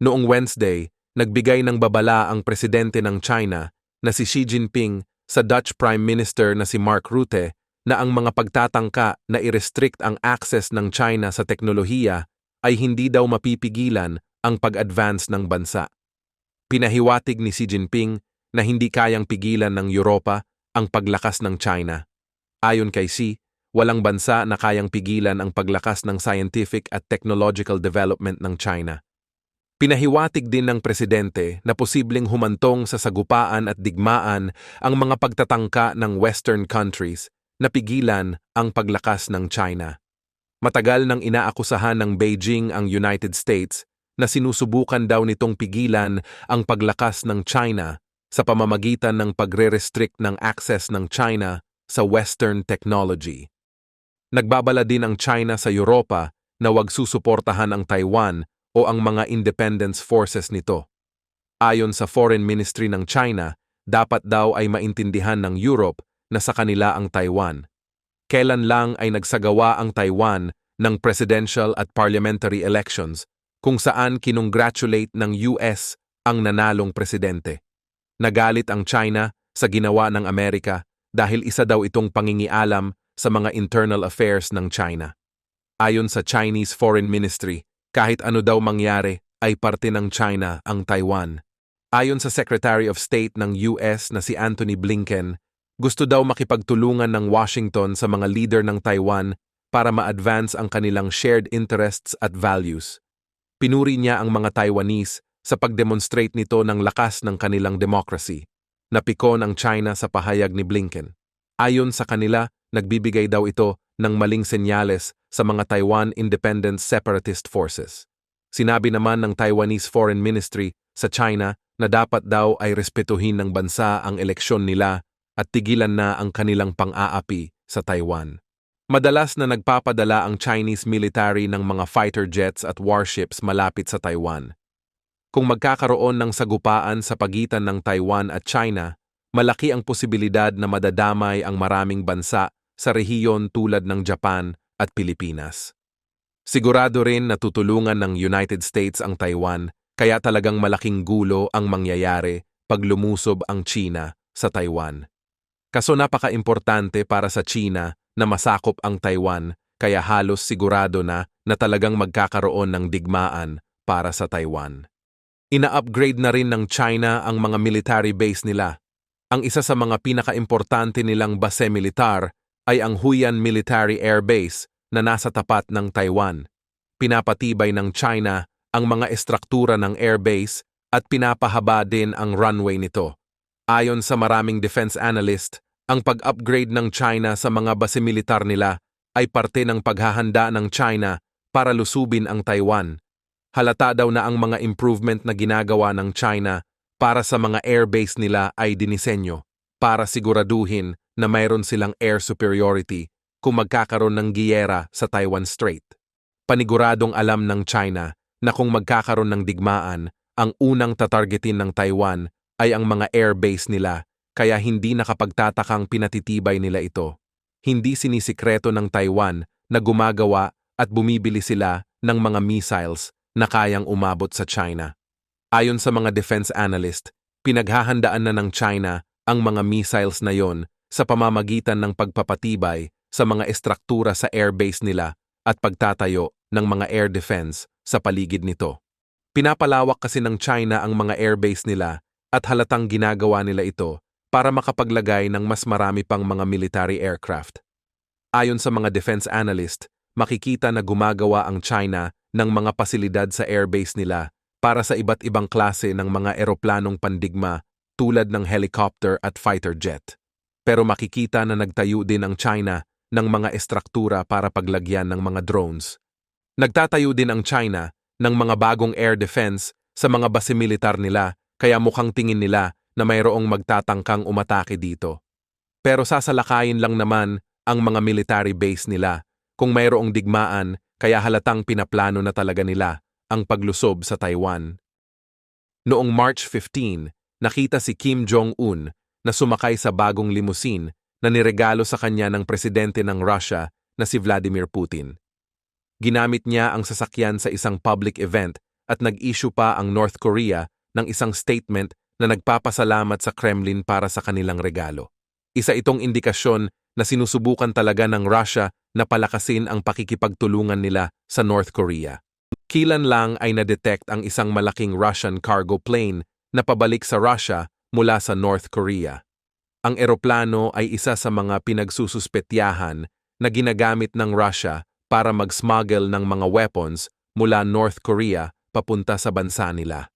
Noong Wednesday, nagbigay ng babala ang presidente ng China na si Xi Jinping sa Dutch Prime Minister na si Mark Rutte na ang mga pagtatangka na i-restrict ang access ng China sa teknolohiya ay hindi daw mapipigilan ang pag-advance ng bansa. Pinahiwatig ni Xi Jinping na hindi kayang pigilan ng Europa ang paglakas ng China. Ayon kay Xi, walang bansa na kayang pigilan ang paglakas ng scientific at technological development ng China. Pinahiwatig din ng presidente na posibleng humantong sa sagupaan at digmaan ang mga pagtatangka ng Western countries na pigilan ang paglakas ng China. Matagal nang inaakusahan ng Beijing ang United States na sinusubukan daw nitong pigilan ang paglakas ng China sa pamamagitan ng pagre-restrict ng access ng China sa Western technology. Nagbabala din ang China sa Europa na wag susuportahan ang Taiwan o ang mga independence forces nito. Ayon sa Foreign Ministry ng China, dapat daw ay maintindihan ng Europe na sa kanila ang Taiwan. Kailan lang ay nagsagawa ang Taiwan ng presidential at parliamentary elections kung saan kinongratulate ng US ang nanalong presidente. Nagalit ang China sa ginawa ng Amerika dahil isa daw itong pangingialam sa mga internal affairs ng China. Ayon sa Chinese Foreign Ministry, kahit ano daw mangyari, ay parte ng China ang Taiwan. Ayon sa Secretary of State ng US na si Anthony Blinken, gusto daw makipagtulungan ng Washington sa mga leader ng Taiwan para ma-advance ang kanilang shared interests at values. Pinuri niya ang mga Taiwanese sa pagdemonstrate nito ng lakas ng kanilang democracy. Napikon ang China sa pahayag ni Blinken. Ayon sa kanila, nagbibigay daw ito ng maling senyales sa mga Taiwan Independent Separatist Forces. Sinabi naman ng Taiwanese Foreign Ministry sa China na dapat daw ay respetuhin ng bansa ang eleksyon nila at tigilan na ang kanilang pang-aapi sa Taiwan. Madalas na nagpapadala ang Chinese military ng mga fighter jets at warships malapit sa Taiwan. Kung magkakaroon ng sagupaan sa pagitan ng Taiwan at China, malaki ang posibilidad na madadamay ang maraming bansa sa rehiyon tulad ng Japan at Pilipinas. Sigurado rin na tutulungan ng United States ang Taiwan kaya talagang malaking gulo ang mangyayari pag lumusob ang China sa Taiwan. Kaso napaka-importante para sa China na masakop ang Taiwan kaya halos sigurado na na talagang magkakaroon ng digmaan para sa Taiwan. Ina-upgrade na rin ng China ang mga military base nila. Ang isa sa mga pinaka-importante nilang base militar ay ang Huyan Military Air Base na nasa tapat ng Taiwan. Pinapatibay ng China ang mga estruktura ng airbase at pinapahaba din ang runway nito. Ayon sa maraming defense analyst, ang pag-upgrade ng China sa mga base militar nila ay parte ng paghahanda ng China para lusubin ang Taiwan. Halata daw na ang mga improvement na ginagawa ng China para sa mga airbase nila ay dinisenyo para siguraduhin na mayroon silang air superiority kung magkakaroon ng giyera sa Taiwan Strait. Paniguradong alam ng China na kung magkakaroon ng digmaan, ang unang tatargetin ng Taiwan ay ang mga air base nila kaya hindi nakapagtatakang pinatitibay nila ito. Hindi sinisikreto ng Taiwan na gumagawa at bumibili sila ng mga missiles na kayang umabot sa China. Ayon sa mga defense analyst, pinaghahandaan na ng China ang mga missiles na yon sa pamamagitan ng pagpapatibay sa mga estruktura sa airbase nila at pagtatayo ng mga air defense sa paligid nito. Pinapalawak kasi ng China ang mga airbase nila at halatang ginagawa nila ito para makapaglagay ng mas marami pang mga military aircraft. Ayon sa mga defense analyst, makikita na gumagawa ang China ng mga pasilidad sa airbase nila para sa iba't ibang klase ng mga eroplanong pandigma tulad ng helicopter at fighter jet pero makikita na nagtayo din ang China ng mga estruktura para paglagyan ng mga drones. Nagtatayo din ang China ng mga bagong air defense sa mga base militar nila kaya mukhang tingin nila na mayroong magtatangkang umatake dito. Pero sasalakayin lang naman ang mga military base nila kung mayroong digmaan kaya halatang pinaplano na talaga nila ang paglusob sa Taiwan. Noong March 15, nakita si Kim Jong-un na sumakay sa bagong limusin na niregalo sa kanya ng presidente ng Russia na si Vladimir Putin. Ginamit niya ang sasakyan sa isang public event at nag-issue pa ang North Korea ng isang statement na nagpapasalamat sa Kremlin para sa kanilang regalo. Isa itong indikasyon na sinusubukan talaga ng Russia na palakasin ang pakikipagtulungan nila sa North Korea. Kilan lang ay na-detect ang isang malaking Russian cargo plane na pabalik sa Russia mula sa North Korea. Ang eroplano ay isa sa mga pinagsususpetyahan na ginagamit ng Russia para mag-smuggle ng mga weapons mula North Korea papunta sa bansa nila.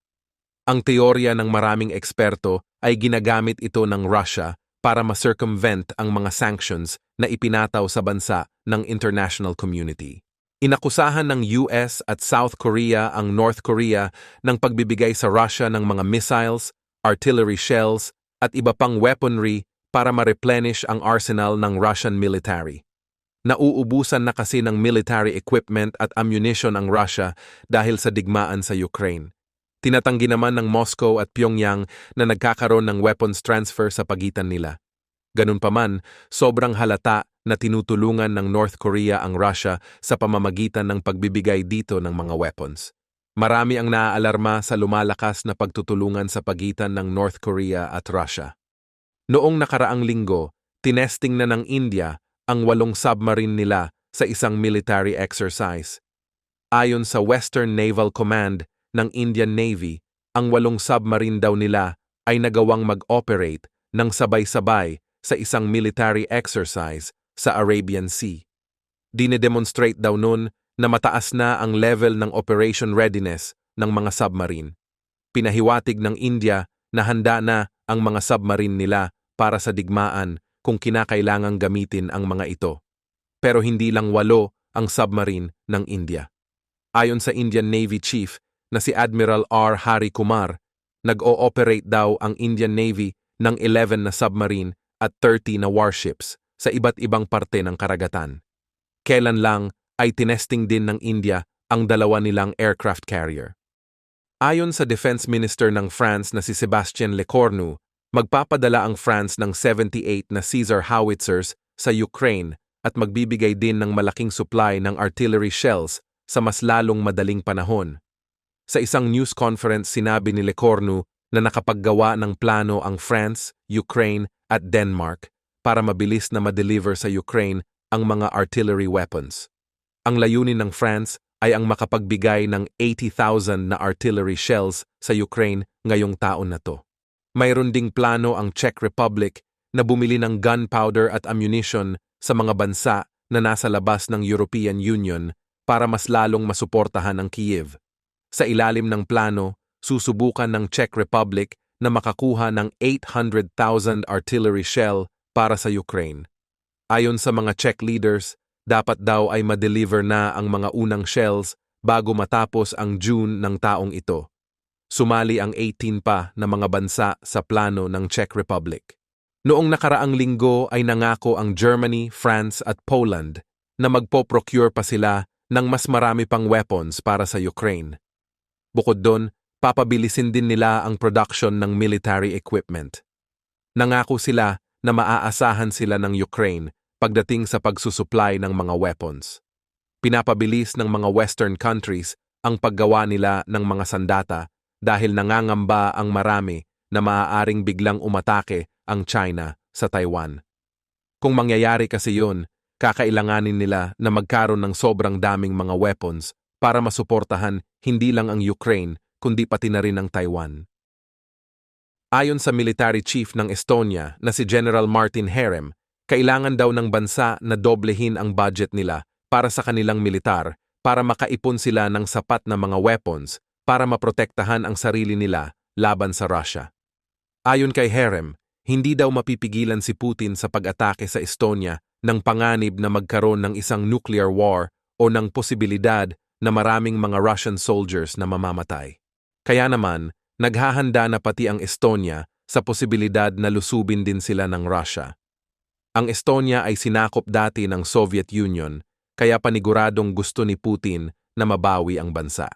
Ang teorya ng maraming eksperto ay ginagamit ito ng Russia para ma-circumvent ang mga sanctions na ipinataw sa bansa ng international community. Inakusahan ng US at South Korea ang North Korea ng pagbibigay sa Russia ng mga missiles, artillery shells, at iba pang weaponry para ma-replenish ang arsenal ng Russian military. Nauubusan na kasi ng military equipment at ammunition ang Russia dahil sa digmaan sa Ukraine. Tinatanggi naman ng Moscow at Pyongyang na nagkakaroon ng weapons transfer sa pagitan nila. Ganun pa man, sobrang halata na tinutulungan ng North Korea ang Russia sa pamamagitan ng pagbibigay dito ng mga weapons. Marami ang naaalarma sa lumalakas na pagtutulungan sa pagitan ng North Korea at Russia. Noong nakaraang linggo, tinesting na ng India ang walong submarine nila sa isang military exercise. Ayon sa Western Naval Command ng Indian Navy, ang walong submarine daw nila ay nagawang mag-operate ng sabay-sabay sa isang military exercise sa Arabian Sea. Dinedemonstrate daw nun na mataas na ang level ng operation readiness ng mga submarine. Pinahiwatig ng India na handa na ang mga submarine nila para sa digmaan kung kinakailangang gamitin ang mga ito. Pero hindi lang walo ang submarine ng India. Ayon sa Indian Navy Chief na si Admiral R. Hari Kumar, nag-ooperate daw ang Indian Navy ng 11 na submarine at 30 na warships sa iba't ibang parte ng karagatan. Kailan lang ay tinesting din ng India ang dalawa nilang aircraft carrier. Ayon sa Defense Minister ng France na si Sebastien Lecornu, magpapadala ang France ng 78 na Caesar howitzers sa Ukraine at magbibigay din ng malaking supply ng artillery shells sa mas lalong madaling panahon. Sa isang news conference sinabi ni Lecornu na nakapaggawa ng plano ang France, Ukraine at Denmark para mabilis na ma-deliver sa Ukraine ang mga artillery weapons. Ang layunin ng France ay ang makapagbigay ng 80,000 na artillery shells sa Ukraine ngayong taon na to. Mayroon ding plano ang Czech Republic na bumili ng gunpowder at ammunition sa mga bansa na nasa labas ng European Union para mas lalong masuportahan ang Kiev. Sa ilalim ng plano, susubukan ng Czech Republic na makakuha ng 800,000 artillery shell para sa Ukraine. Ayon sa mga Czech leaders, dapat daw ay ma-deliver na ang mga unang shells bago matapos ang June ng taong ito. Sumali ang 18 pa na mga bansa sa plano ng Czech Republic. Noong nakaraang linggo ay nangako ang Germany, France at Poland na magpo-procure pa sila ng mas marami pang weapons para sa Ukraine. Bukod doon, papabilisin din nila ang production ng military equipment. Nangako sila na maaasahan sila ng Ukraine pagdating sa pagsusupply ng mga weapons. Pinapabilis ng mga Western countries ang paggawa nila ng mga sandata dahil nangangamba ang marami na maaaring biglang umatake ang China sa Taiwan. Kung mangyayari kasi yun, kakailanganin nila na magkaroon ng sobrang daming mga weapons para masuportahan hindi lang ang Ukraine kundi pati na rin ang Taiwan. Ayon sa military chief ng Estonia na si General Martin Herem, kailangan daw ng bansa na doblehin ang budget nila para sa kanilang militar para makaipon sila ng sapat na mga weapons para maprotektahan ang sarili nila laban sa Russia. Ayon kay Herem, hindi daw mapipigilan si Putin sa pag-atake sa Estonia ng panganib na magkaroon ng isang nuclear war o ng posibilidad na maraming mga Russian soldiers na mamamatay. Kaya naman, naghahanda na pati ang Estonia sa posibilidad na lusubin din sila ng Russia. Ang Estonia ay sinakop dati ng Soviet Union, kaya paniguradong gusto ni Putin na mabawi ang bansa.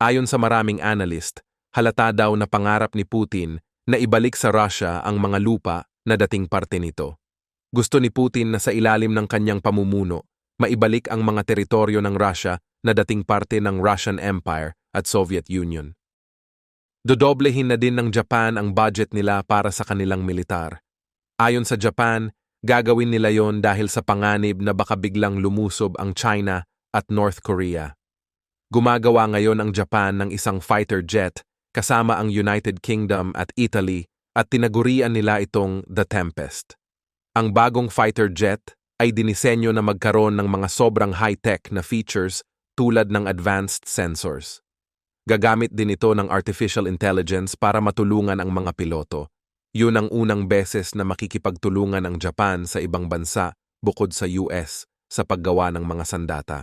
Ayon sa maraming analyst, halata daw na pangarap ni Putin na ibalik sa Russia ang mga lupa na dating parte nito. Gusto ni Putin na sa ilalim ng kanyang pamumuno, maibalik ang mga teritoryo ng Russia na dating parte ng Russian Empire at Soviet Union. Dodoblehin na din ng Japan ang budget nila para sa kanilang militar. Ayon sa Japan, gagawin nila yon dahil sa panganib na baka biglang lumusob ang China at North Korea. Gumagawa ngayon ang Japan ng isang fighter jet kasama ang United Kingdom at Italy at tinagurian nila itong The Tempest. Ang bagong fighter jet ay dinisenyo na magkaroon ng mga sobrang high-tech na features tulad ng advanced sensors. Gagamit din ito ng artificial intelligence para matulungan ang mga piloto. Yun ang unang beses na makikipagtulungan ang Japan sa ibang bansa bukod sa US sa paggawa ng mga sandata.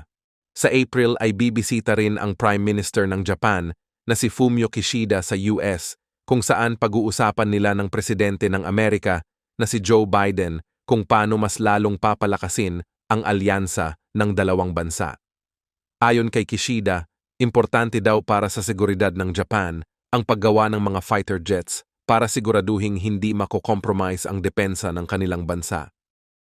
Sa April ay bibisita rin ang Prime Minister ng Japan na si Fumio Kishida sa US kung saan pag-uusapan nila ng presidente ng Amerika na si Joe Biden kung paano mas lalong papalakasin ang alyansa ng dalawang bansa. Ayon kay Kishida, Importante daw para sa seguridad ng Japan ang paggawa ng mga fighter jets para siguraduhing hindi mako-compromise ang depensa ng kanilang bansa.